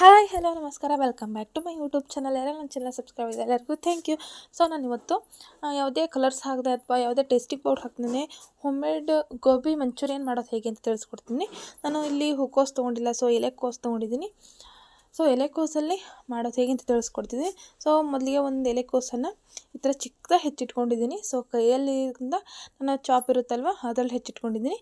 Hi, hello, ನಮಸ್ಕಾರ. Welcome back to my YouTube channel ಎಲ್ಲ ನನ್ನ ಚಾನಲ್ ಸಬ್ಸ್ಕ್ರೈಬ್ ಇದೆ ಎಲ್ಲರಿಗೂ ಥ್ಯಾಂಕ್ ಯು ಸೊ ನಾನು ಇವತ್ತು ಯಾವುದೇ ಕಲರ್ಸ್ ಹಾಕದೆ ಅಥವಾ ಯಾವುದೇ ಟೇಸ್ಟಿಂಗ್ ಪೌಡ್ರ್ ಹಾಕ್ದೇ ಹೋಮ್ ಮೇಡ್ ಗೋಬಿ ಮಂಚೂರಿಯನ್ ಮಾಡೋದು ಹೇಗೆ ಅಂತ ತಿಳಿಸ್ಕೊಡ್ತೀನಿ. ನಾನು ಇಲ್ಲಿ ಹೂಕೋಸ್ ತೊಗೊಂಡಿಲ್ಲ ಸೊ ಎಲೆಕೋಸ್ ತೊಗೊಂಡಿದ್ದೀನಿ. ಸೊ ಎಲೆಕೋಸಲ್ಲಿ ಮಾಡೋದು ಹೇಗೆ ಅಂತ ತಿಳಿಸ್ಕೊಡ್ತಿದ್ದೀನಿ ಸೊ ಮೊದಲಿಗೆ ಒಂದು ಎಲೆಕೋಸನ್ನು ಈ ಥರ ಚಿಕ್ಕದಾಗಿ ಹೆಚ್ಚಿಟ್ಕೊಂಡಿದ್ದೀನಿ. ಸೊ ಕೈಯಲ್ಲಿಂದ ನನ್ನ ಚಾಪ್ ಇರುತ್ತಲ್ವ, ಅದರಲ್ಲಿ ಹೆಚ್ಚಿಟ್ಕೊಂಡಿದ್ದೀನಿ.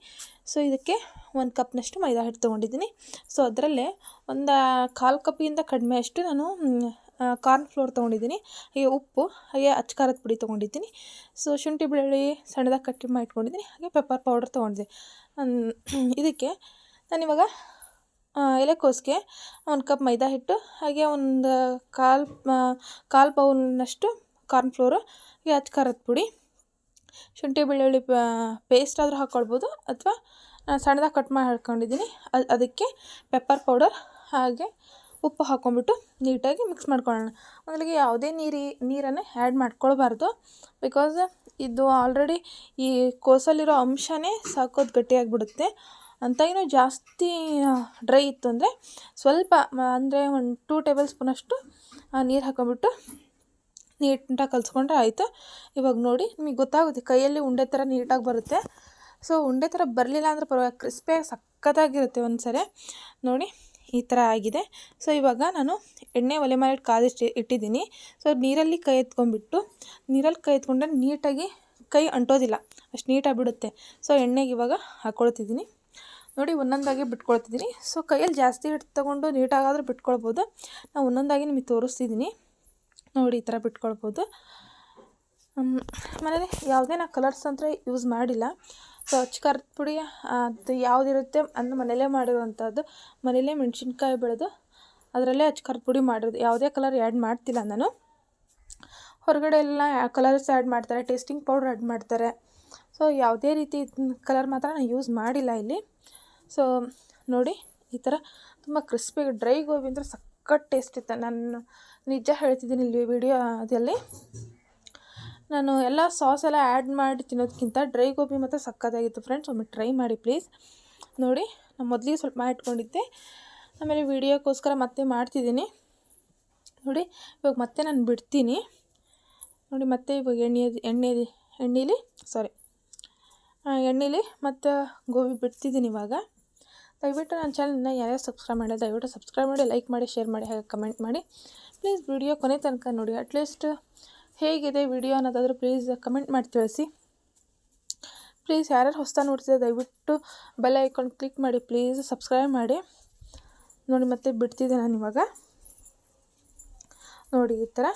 ಸೊ ಇದಕ್ಕೆ ಒಂದು ಕಪ್ನಷ್ಟು ಮೈದಾ ಹಿಟ್ಟು ತೊಗೊಂಡಿದ್ದೀನಿ. ಸೊ ಅದರಲ್ಲೇ ಒಂದು ಕಾಲು ಕಪ್ಪಿಂದ ಕಡಿಮೆ ಅಷ್ಟು ನಾನು ಕಾರ್ನ್ ಫ್ಲೋರ್ ತೊಗೊಂಡಿದ್ದೀನಿ. ಹಾಗೆ ಉಪ್ಪು, ಹಾಗೆ ಅಚ್ಕಾರದ ಪುಡಿ ತೊಗೊಂಡಿದ್ದೀನಿ. ಸೊ ಶುಂಠಿ ಬೆಳ್ಳುಳ್ಳಿ ಸಣ್ಣದಾಗಿ ಕಟ್ಟಿ ಮಾಡಿಟ್ಕೊಂಡಿದ್ದೀನಿ ಹಾಗೆ ಪೆಪ್ಪರ್ ಪೌಡರ್ ತೊಗೊಂಡಿದ್ದೀನಿ ಇದಕ್ಕೆ ನಾನಿವಾಗ ಎಲೆಕೋಸಿಗೆ ಒಂದು ಕಪ್ ಮೈದಾ ಹಿಟ್ಟು, ಹಾಗೆ ಒಂದು ಕಾಲು ಕಾಲು ಬೌಲ್ನಷ್ಟು ಕಾರ್ನ್ ಹಾಗೆ ಹಚ್ಚ ಖಾರದ ಪುಡಿ, ಶುಂಠಿ ಬೆಳ್ಳುಳ್ಳಿ ಪೇಸ್ಟ್ ಆದರೂ ಹಾಕ್ಕೊಳ್ಬೋದು ಅಥವಾ ಸಣ್ಣದಾಗಿ ಕಟ್ ಮಾಡಿ ಹಾಕ್ಕೊಂಡಿದ್ದೀನಿ ಅದು, ಅದಕ್ಕೆ ಪೆಪ್ಪರ್ ಪೌಡರ್ ಹಾಗೆ ಉಪ್ಪು ಹಾಕ್ಕೊಂಬಿಟ್ಟು ನೀಟಾಗಿ ಮಿಕ್ಸ್ ಮಾಡ್ಕೊಳ್ಳೋಣ. ಮೊದಲಿಗೆ ಯಾವುದೇ ನೀರಿ, ನೀರನ್ನು ಆ್ಯಡ್ ಮಾಡ್ಕೊಳ್ಬಾರ್ದು ಬಿಕಾಸ್ ಇದು ಆಲ್ರೆಡಿ ಈ ಕೋಸಲ್ಲಿರೋ ಅಂಶನೇ ಸಾಕೋದು ಗಟ್ಟಿಯಾಗಿಬಿಡುತ್ತೆ. ಅಂತ ಏನೋ ಜಾಸ್ತಿ ಡ್ರೈ ಇತ್ತು ಅಂದರೆ ಸ್ವಲ್ಪ ಅಂದರೆ ಒಂದು ಟೂ ಟೇಬಲ್ ಸ್ಪೂನಷ್ಟು ನೀರು ಹಾಕೊಂಬಿಟ್ಟು ನೀಟಾಗಿ ಕಲಿಸ್ಕೊಂಡ್ರೆ ಆಯಿತು. ಇವಾಗ ನೋಡಿ, ನಿಮಗೆ ಗೊತ್ತಾಗುತ್ತೆ, ಕೈಯಲ್ಲಿ ಉಂಡೆ ಥರ ನೀಟಾಗಿ ಬರುತ್ತೆ. ಸೊ ಉಂಡೆ ಥರ ಬರಲಿಲ್ಲ ಅಂದರೆ ಪರವಾಗಿ ಕ್ರಿಸ್ಪಿಯಾಗಿ ಸಖತ್ತಾಗಿರುತ್ತೆ ಒಂದು ಸರಿ ನೋಡಿ, ಈ ಥರ ಆಗಿದೆ. ಸೊ ಇವಾಗ ನಾನು ಎಣ್ಣೆ ಒಲೆ ಮೇಲೆ ಕಾದಿಟ್ಟು ಇಟ್ಟಿದ್ದೀನಿ. ಸೊ ನೀರಲ್ಲಿ ಕೈ ಎತ್ಕೊಂಡ್ಬಿಟ್ಟು, ನೀರಲ್ಲಿ ಕೈ ಎತ್ಕೊಂಡ್ರೆ ನೀಟಾಗಿ ಕೈ ಅಂಟೋದಿಲ್ಲ, ಅಷ್ಟು ನೀಟಾಗಿ ಬಿಡುತ್ತೆ. ಸೊ ಎಣ್ಣೆಗೆ ಇವಾಗ ಹಾಕ್ಕೊಳ್ತಿದ್ದೀನಿ ನೋಡಿ ಒಂದೊಂದಾಗಿ ಬಿಟ್ಕೊಳ್ತಿದ್ದೀನಿ. ಸೊ ಕೈಯಲ್ಲಿ ಜಾಸ್ತಿ ಹಿಟ್ಟು ತೊಗೊಂಡು ನೀಟಾಗಾದರೂ ಬಿಟ್ಕೊಳ್ಬೋದು. ನಾವು ಒಂದೊಂದಾಗಿ ನಿಮಗೆ ತೋರಿಸ್ತಿದ್ದೀನಿ. ನೋಡಿ, ಈ ಥರ ಬಿಟ್ಕೊಳ್ಬೋದು. ಮನೇಲಿ ಯಾವುದೇ ನಾ ಕಲರ್ಸ್ ಅಂತ ಯೂಸ್ ಮಾಡಿಲ್ಲ. ಸೊ ಅಚ್ಕಾರದ ಪುಡಿ, ಅದು ಯಾವುದಿರುತ್ತೆ ಅಂದರೆ ಮನೇಲೇ ಮಾಡಿರುವಂಥದ್ದು. ಮನೇಲೇ ಮೆಣಸಿನ್ಕಾಯಿ ಬೆಳೆದು ಅದರಲ್ಲೇ ಅಚ್ಕಾರದ ಪುಡಿ ಮಾಡಿರೋದು. ಯಾವುದೇ ಕಲರ್ ಆ್ಯಡ್ ಮಾಡ್ತಿಲ್ಲ ನಾನು. ಹೊರಗಡೆ ಎಲ್ಲ ಕಲರ್ಸ್ ಆ್ಯಡ್ ಮಾಡ್ತಾರೆ ಟೇಸ್ಟಿಂಗ್ ಪೌಡ್ರ್ ಆ್ಯಡ್ ಮಾಡ್ತಾರೆ. ಸೊ ಯಾವುದೇ ರೀತಿ ಕಲರ್ ಮಾತ್ರ ನಾನು ಯೂಸ್ ಮಾಡಿಲ್ಲ ಇಲ್ಲಿ. ಸೊ, ನೋಡಿ, ಈ ಥರ ತುಂಬ ಕ್ರಿಸ್ಪಿ ಡ್ರೈ ಗೋಬಿ ಅಂದರೆ ಸಖತ್ ಟೇಸ್ಟ್ ಇತ್ತು. ನಾನು ನಿಜ ಹೇಳ್ತಿದ್ದೀನಿ ಇಲ್ಲಿ ವಿಡಿಯೋ ಅದಲ್ಲಿ ನಾನು ಎಲ್ಲ ಸಾಸ್ ಎಲ್ಲ ಆ್ಯಡ್ ಮಾಡಿ ತಿನ್ನೋದಕ್ಕಿಂತ ಡ್ರೈ ಗೋಬಿ ಮತ್ತು ಸಕ್ಕತ್ತಾಗಿತ್ತು ಫ್ರೆಂಡ್ಸ್ ಒಮ್ಮೆ ಟ್ರೈ ಮಾಡಿ ಪ್ಲೀಸ್ ನೋಡಿ ನಾನು ಮೊದಲಿಗೆ ಸ್ವಲ್ಪ ಮಾಡಿಟ್ಕೊಂಡಿದ್ದೆ ಆಮೇಲೆ ವಿಡಿಯೋಕ್ಕೋಸ್ಕರ ಮತ್ತೆ ಮಾಡ್ತಿದ್ದೀನಿ. ನೋಡಿ, ಇವಾಗ ಮತ್ತೆ ನಾನು ಬಿಡ್ತೀನಿ. ನೋಡಿ, ಮತ್ತೆ ಇವಾಗ ಎಣ್ಣೆ ಎಣ್ಣೆ, ಎಣ್ಣೆಲಿ ಸಾರಿ ಎಣ್ಣೆಲಿ ಮತ್ತು ಗೋಬಿ ಬಿಡ್ತಿದ್ದೀನಿ ಇವಾಗ. ದಯವಿಟ್ಟು ನನ್ನ ಚಾನಲ್ನ ಯಾರ್ಯಾರು ಸಬ್ಸ್ಕ್ರೈಬ್ ಮಾಡಿ ದಯವಿಟ್ಟು ಸಬ್ಸ್ಕ್ರೈಬ್ ಮಾಡಿ ಲೈಕ್ ಮಾಡಿ ಶೇರ್ ಮಾಡಿ, ಹಾಗೆ ಕಮೆಂಟ್ ಮಾಡಿ. ಪ್ಲೀಸ್ ವಿಡಿಯೋ ಕೊನೆ ತನಕ ನೋಡಿ ಅಟ್ಲೀಸ್ಟ್ ಹೇಗಿದೆ ವಿಡಿಯೋ ಅನ್ನೋದಾದರೂ ಪ್ಲೀಸ್ ಕಮೆಂಟ್ ಮಾಡಿ ತಿಳಿಸಿ. ಪ್ಲೀಸ್ ಯಾರ್ಯಾರು ಹೊಸ್ತಾ ನೋಡ್ತಿದ್ರೆ ದಯವಿಟ್ಟು ಬೆಲ್ ಐಕಾನ್ ಕ್ಲಿಕ್ ಮಾಡಿ ಪ್ಲೀಸ್ ಸಬ್ಸ್ಕ್ರೈಬ್ ಮಾಡಿ. ನೋಡಿ ಮತ್ತೆ ಬಿಡ್ತಿದ್ದೆ ನಾನು ಇವಾಗ? ನೋಡಿ ಈ ಥರ.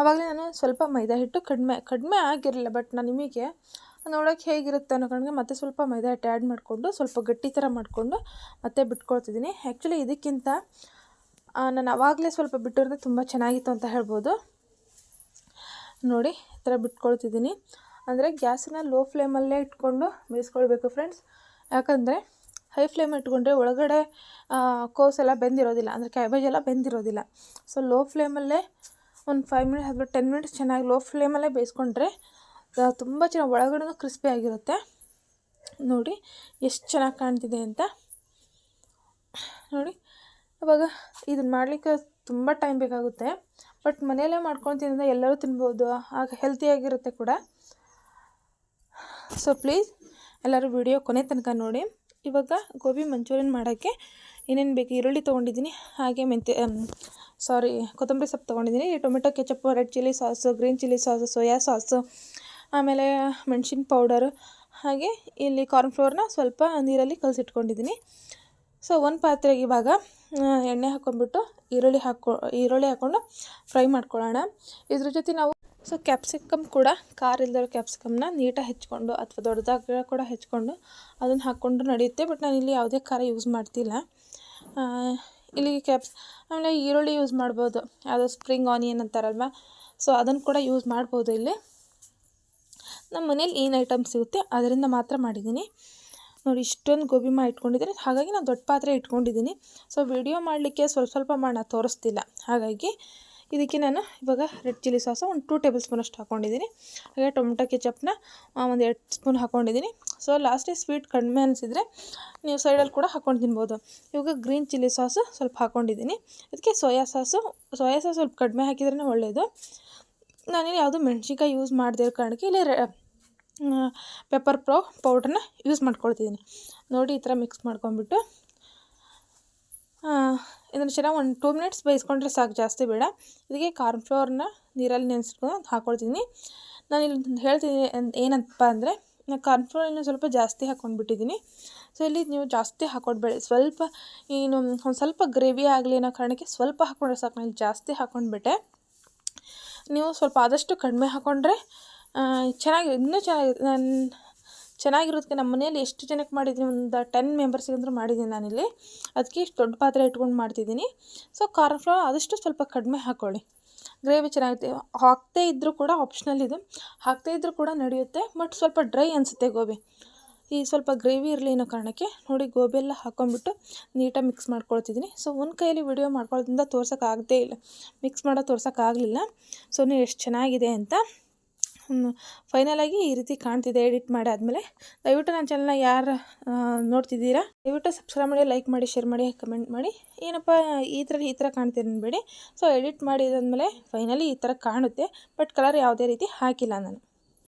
ಆವಾಗಲೇ ನಾನು ಸ್ವಲ್ಪ ಮೈದಾ ಹಿಟ್ಟು ಕಡಿಮೆ ಕಡಿಮೆ ಆಗಿರಲಿಲ್ಲ ಬಟ್ ನಾನು ನಿಮಗೆ ನೋಡೋಕೆ ಹೇಗಿರುತ್ತೆ ಅನ್ನೋ ಕಾರಣಕ್ಕೆ ಮತ್ತೆ ಸ್ವಲ್ಪ ಮೈದಾ ಹಿಟ್ಟು ಆ್ಯಡ್ ಮಾಡಿಕೊಂಡು, ಸ್ವಲ್ಪ ಗಟ್ಟಿ ಥರ ಮಾಡಿಕೊಂಡು ಮತ್ತೆ ಬಿಟ್ಕೊಳ್ತಿದ್ದೀನಿ. ಆ್ಯಕ್ಚುಲಿ ಇದಕ್ಕಿಂತ ನಾನು ಆವಾಗಲೇ ಸ್ವಲ್ಪ ಬಿಟ್ಟಿರೋದು ತುಂಬ ಚೆನ್ನಾಗಿತ್ತು ಅಂತ ಹೇಳ್ಬೋದು. ನೋಡಿ, ಈ ಥರ ಬಿಟ್ಕೊಳ್ತಿದ್ದೀನಿ. ಅಂದರೆ ಗ್ಯಾಸನ್ನ ಲೋ ಫ್ಲೇಮಲ್ಲೇ ಇಟ್ಕೊಂಡು ಬೇಯಿಸ್ಕೊಳ್ಬೇಕು ಫ್ರೆಂಡ್ಸ್ ಯಾಕಂದರೆ ಹೈ ಫ್ಲೇಮ್ ಇಟ್ಕೊಂಡ್ರೆ ಒಳಗಡೆ ಕೋಸೆಲ್ಲ ಬೆಂದಿರೋದಿಲ್ಲ. ಅಂದರೆ ಕ್ಯಾಬೇಜ್ ಎಲ್ಲ ಬೆಂದಿರೋದಿಲ್ಲ. ಸೊ ಲೋ ಫ್ಲೇಮಲ್ಲೇ ಒಂದು ಫೈವ್ ಮಿನಿಟ್ಸ್ ಅಥವಾ ಟೆನ್ ಮಿನಿಟ್ಸ್ ಚೆನ್ನಾಗಿ ಲೋ ಫ್ಲೇಮಲ್ಲೇ ಬೇಯಿಸ್ಕೊಂಡ್ರೆ ತುಂಬ ಚೆನ್ನಾಗಿ ಒಳಗಡೆ ಕ್ರಿಸ್ಪಿ ಆಗಿರುತ್ತೆ. ನೋಡಿ, ಎಷ್ಟು ಚೆನ್ನಾಗಿ ಕಾಣ್ತಿದೆ ಅಂತ. ನೋಡಿ ಇವಾಗ ಇದನ್ನು ಮಾಡಲಿಕ್ಕೆ ತುಂಬ ಟೈಮ್ ಬೇಕಾಗುತ್ತೆ. ಬಟ್ ಮನೆಯಲ್ಲೇ ಮಾಡ್ಕೊಂಡು ಎಲ್ಲರೂ ತಿನ್ಬೋದು, ಆಗ ಹೆಲ್ತಿಯಾಗಿರುತ್ತೆ ಕೂಡ. ಸೊ ಪ್ಲೀಸ್ ಎಲ್ಲರೂ ವಿಡಿಯೋ ಕೊನೆ ತನಕ ನೋಡಿ. ಇವಾಗ ಗೋಬಿ ಮಂಚೂರಿಯನ್ ಮಾಡೋಕ್ಕೆ ಏನೇನು ಬೇಕು, ಈರುಳ್ಳಿ ತೊಗೊಂಡಿದ್ದೀನಿ, ಹಾಗೆ ಮೆಂತ್ಯ ಸಾರಿ ಕೊತ್ತಂಬರಿ ಸೊಪ್ಪು ತೊಗೊಂಡಿದ್ದೀನಿ, tomato ketchup red chilli sauce green chilli sauce soya sauce ಆಮೇಲೆ ಮೆಣಸಿನ ಪೌಡರ್, ಹಾಗೆ ಇಲ್ಲಿ ಕಾರ್ನ್ ಫ್ಲೋರ್ನ ಸ್ವಲ್ಪ ನೀರಲ್ಲಿ ಕಲಸಿಟ್ಕೊಂಡಿದ್ದೀನಿ. ಸೊ ಒಂದು ಪಾತ್ರೆಗೆ ಇವಾಗ ಎಣ್ಣೆ ಹಾಕ್ಕೊಂಡ್ಬಿಟ್ಟು ಈರುಳ್ಳಿ ಹಾಕೊ, ಈರುಳ್ಳಿ ಹಾಕ್ಕೊಂಡು ಫ್ರೈ ಮಾಡ್ಕೊಳ್ಳೋಣ. ಇದ್ರ ಜೊತೆ ನಾವು ಸೊ ಕ್ಯಾಪ್ಸಿಕಮ್ ಕೂಡ, ಖಾರ ಇಲ್ದಿರೋ ಕ್ಯಾಪ್ಸಿಕಮ್ನ ನೀಟಾಗಿ ಹೆಚ್ಕೊಂಡು ಅಥವಾ ದೊಡ್ಡದಾಗಿ ಕೂಡ ಹೆಚ್ಕೊಂಡು ಅದನ್ನು ಹಾಕ್ಕೊಂಡು ನಡೆಯುತ್ತೆ. ಬಟ್ ನಾನು ಇಲ್ಲಿ ಯಾವುದೇ ಖಾರ ಯೂಸ್ ಮಾಡ್ತಿಲ್ಲ. ಇಲ್ಲಿಗೆ ಇಲ್ಲಿ ಕ್ಯಾಪ್ಸ್ ಆಮೇಲೆ ಈರುಳ್ಳಿ ಯೂಸ್ ಮಾಡ್ಬೋದು. ಯಾವುದೋ ಸ್ಪ್ರಿಂಗ್ ಆನಿಯನ್ ಅಂತಾರಲ್ವ? ಸೊ ಅದನ್ನು ಕೂಡ ಯೂಸ್ ಮಾಡ್ಬೋದು ಇಲ್ಲಿ. ನಮ್ಮ ಮನೇಲಿ ಏನು ಐಟಮ್ ಸಿಗುತ್ತೆ ಅದರಿಂದ ಮಾತ್ರ ಮಾಡಿದ್ದೀನಿ. ನೋಡಿ, ಇಷ್ಟೊಂದು ಗೋಬಿ ಮಾ ಇಟ್ಕೊಂಡಿದ್ದೀನಿ ಹಾಗಾಗಿ ನಾನು ದೊಡ್ಡ ಪಾತ್ರೆ ಇಟ್ಕೊಂಡಿದ್ದೀನಿ. ಸೊ ವಿಡಿಯೋ ಮಾಡಲಿಕ್ಕೆ ಸ್ವಲ್ಪ ಸ್ವಲ್ಪ ಮಾಡಿ ತೋರಿಸ್ತಿಲ್ಲ. ಹಾಗಾಗಿ ಇದಕ್ಕೆ ನಾನು ಇವಾಗ ರೆಡ್ ಚಿಲ್ಲಿ ಸಾಸು ಒಂದು ಟೂ ಟೇಬಲ್ ಸ್ಪೂನ್ ಅಷ್ಟು ಹಾಕ್ಕೊಂಡಿದ್ದೀನಿ ಹಾಗೆ ಟೊಮೆಟೊ ಕೆಚಪ್ನ ಒಂದು ಎರಡು ಸ್ಪೂನ್ ಹಾಕ್ಕೊಂಡಿದ್ದೀನಿ ಸೊ ಲಾಸ್ಟಿಗೆ ಸ್ವೀಟ್ ಕಡಿಮೆ ಅನಿಸಿದರೆ ನೀವು ಸೈಡಲ್ಲಿ ಕೂಡ ಹಾಕ್ಕೊಂಡು ತಿನ್ಬೋದು. ಇವಾಗ ಗ್ರೀನ್ ಚಿಲ್ಲಿ ಸಾಸು ಸ್ವಲ್ಪ ಹಾಕ್ಕೊಂಡಿದ್ದೀನಿ ಇದಕ್ಕೆ ಸೋಯಾ ಸಾಸು ಸೋಯಾ ಸಾಸ್ ಸ್ವಲ್ಪ ಕಡಿಮೆ ಹಾಕಿದ್ರೇ ಒಳ್ಳೆಯದು ನಾನೇನು ಯಾವುದು ಮೆಣ್ಸಿನ್ಕಾಯಿ ಯೂಸ್ ಮಾಡದೇ ಕಾರಣಕ್ಕೆ ಇಲ್ಲಿ ಪೆಪ್ಪರ್ ಪ್ರೊ ಪೌಡ್ರನ್ನ ಯೂಸ್ ಮಾಡ್ಕೊಳ್ತಿದ್ದೀನಿ ನೋಡಿ ಈ ಥರ ಮಿಕ್ಸ್ ಮಾಡ್ಕೊಂಬಿಟ್ಟು ಇದನ್ನು ಚೆನ್ನಾಗಿ ಒಂದು ಟೂ ಮಿನಿಟ್ಸ್ ಬೇಯಿಸ್ಕೊಂಡ್ರೆ ಸಾಕು, ಜಾಸ್ತಿ ಬೇಡ. ಇದಕ್ಕೆ ಕಾರ್ನ್ ಕಾರ್ನ್ಫ್ಲೋರ್ನ ನೀರಲ್ಲಿ ನೆನೆಸ್ಕೊಂಡು ಹಾಕ್ಕೊಳ್ತೀನಿ ನಾನು ಇಲ್ಲಿ ಹೇಳ್ತೀನಿ ಏನಂತಪ್ಪ ಅಂದರೆ ನಾನು ಕಾರ್ನ್ಫ್ಲೋರ್ ಇನ್ನೂ ಸ್ವಲ್ಪ ಜಾಸ್ತಿ ಹಾಕ್ಕೊಂಡ್ಬಿಟ್ಟಿದ್ದೀನಿ ಸೊ ಇಲ್ಲಿ ನೀವು ಜಾಸ್ತಿ ಹಾಕ್ಕೊಡ್ಬೇಡಿ ಸ್ವಲ್ಪ ಏನು, ಒಂದು ಸ್ವಲ್ಪ ಗ್ರೇವಿ ಆಗಲಿ ಅನ್ನೋ ಕಾರಣಕ್ಕೆ ಸ್ವಲ್ಪ ಹಾಕ್ಕೊಂಡ್ರೆ ಸಾಕು. ನಾನು ಜಾಸ್ತಿ ಹಾಕ್ಕೊಂಡ್ಬಿಟ್ಟೆ ನೀವು ಸ್ವಲ್ಪ ಆದಷ್ಟು ಕಡಿಮೆ ಹಾಕ್ಕೊಂಡ್ರೆ ಚೆನ್ನಾಗಿ ಇನ್ನೂ ಚೆನ್ನಾಗಿ ನಾನು ಚೆನ್ನಾಗಿರೋದಕ್ಕೆ ನಮ್ಮ ಮನೇಲಿ ಎಷ್ಟು ಜನಕ್ಕೆ ಮಾಡಿದ್ದೀನಿ, ಒಂದು ಟೆನ್ ಮೆಂಬರ್ಸಿಗೆ ಅಂದರೂ ಮಾಡಿದ್ದೀನಿ ನಾನಿಲ್ಲಿ. ಅದಕ್ಕೆ ಇಷ್ಟು ದೊಡ್ಡ ಪಾತ್ರೆ ಇಟ್ಕೊಂಡು ಮಾಡ್ತಿದ್ದೀನಿ. ಸೊ ಕಾರ್ನ್ಫ್ಲವರ್ ಆದಷ್ಟು ಸ್ವಲ್ಪ ಕಡಿಮೆ ಹಾಕ್ಕೊಳ್ಳಿ ಗ್ರೇವಿ ಚೆನ್ನಾಗಿರುತ್ತೆ. ಹಾಕ್ತೇ ಇದ್ದರೂ ಕೂಡ ಆಪ್ಷನಲ್ ಇದು. ಹಾಕ್ತೇ ಇದ್ದರೂ ಕೂಡ ನಡೆಯುತ್ತೆ ಬಟ್ ಸ್ವಲ್ಪ ಡ್ರೈ ಅನಿಸುತ್ತೆ ಗೋಬಿ. ಈ ಸ್ವಲ್ಪ ಗ್ರೇವಿ ಇರಲಿ ಅನ್ನೋ ಕಾರಣಕ್ಕೆ ನೋಡಿ ಗೋಬಿ ಎಲ್ಲ ಹಾಕೊಂಡ್ಬಿಟ್ಟು ನೀಟಾಗಿ ಮಿಕ್ಸ್ ಮಾಡ್ಕೊಳ್ತಿದ್ದೀನಿ. ಸೊ ಒಂದು ಕೈಯಲ್ಲಿ ವಿಡಿಯೋ ಮಾಡ್ಕೊಳ್ಳೋದ್ರಿಂದ ತೋರ್ಸೋಕ್ಕಾಗದೇ ಇಲ್ಲ. ಮಿಕ್ಸ್ ಮಾಡೋ ತೋರ್ಸೋಕ್ಕಾಗಲಿಲ್ಲ. ಸೊ ನೀವು ಎಷ್ಟು ಚೆನ್ನಾಗಿದೆ ಅಂತ ಫೈನಲಾಗಿ ಈ ರೀತಿ ಕಾಣ್ತಿದೆ ಎಡಿಟ್ ಮಾಡಿ ಆದಮೇಲೆ ದಯವಿಟ್ಟು ನನ್ನ ಚಾನಲ್ನ ಯಾರು ನೋಡ್ತಿದ್ದೀರಾ? ದಯವಿಟ್ಟು ಸಬ್ಸ್ಕ್ರೈಬ್ ಮಾಡಿ ಲೈಕ್ ಮಾಡಿ ಶೇರ್ ಮಾಡಿ ಕಮೆಂಟ್ ಮಾಡಿ. ಏನಪ್ಪ, ಈ ಥರ ಈ ಥರ ಕಾಣ್ತೀರಿ ಅನ್ಬೇಡಿ. ಸೊ ಎಡಿಟ್ ಮಾಡಿದಾದ್ಮೇಲೆ ಫೈನಲಿ ಈ ಥರ ಕಾಣುತ್ತೆ ಬಟ್ ಕಲರ್ ಯಾವುದೇ ರೀತಿ ಹಾಕಿಲ್ಲ ನಾನು.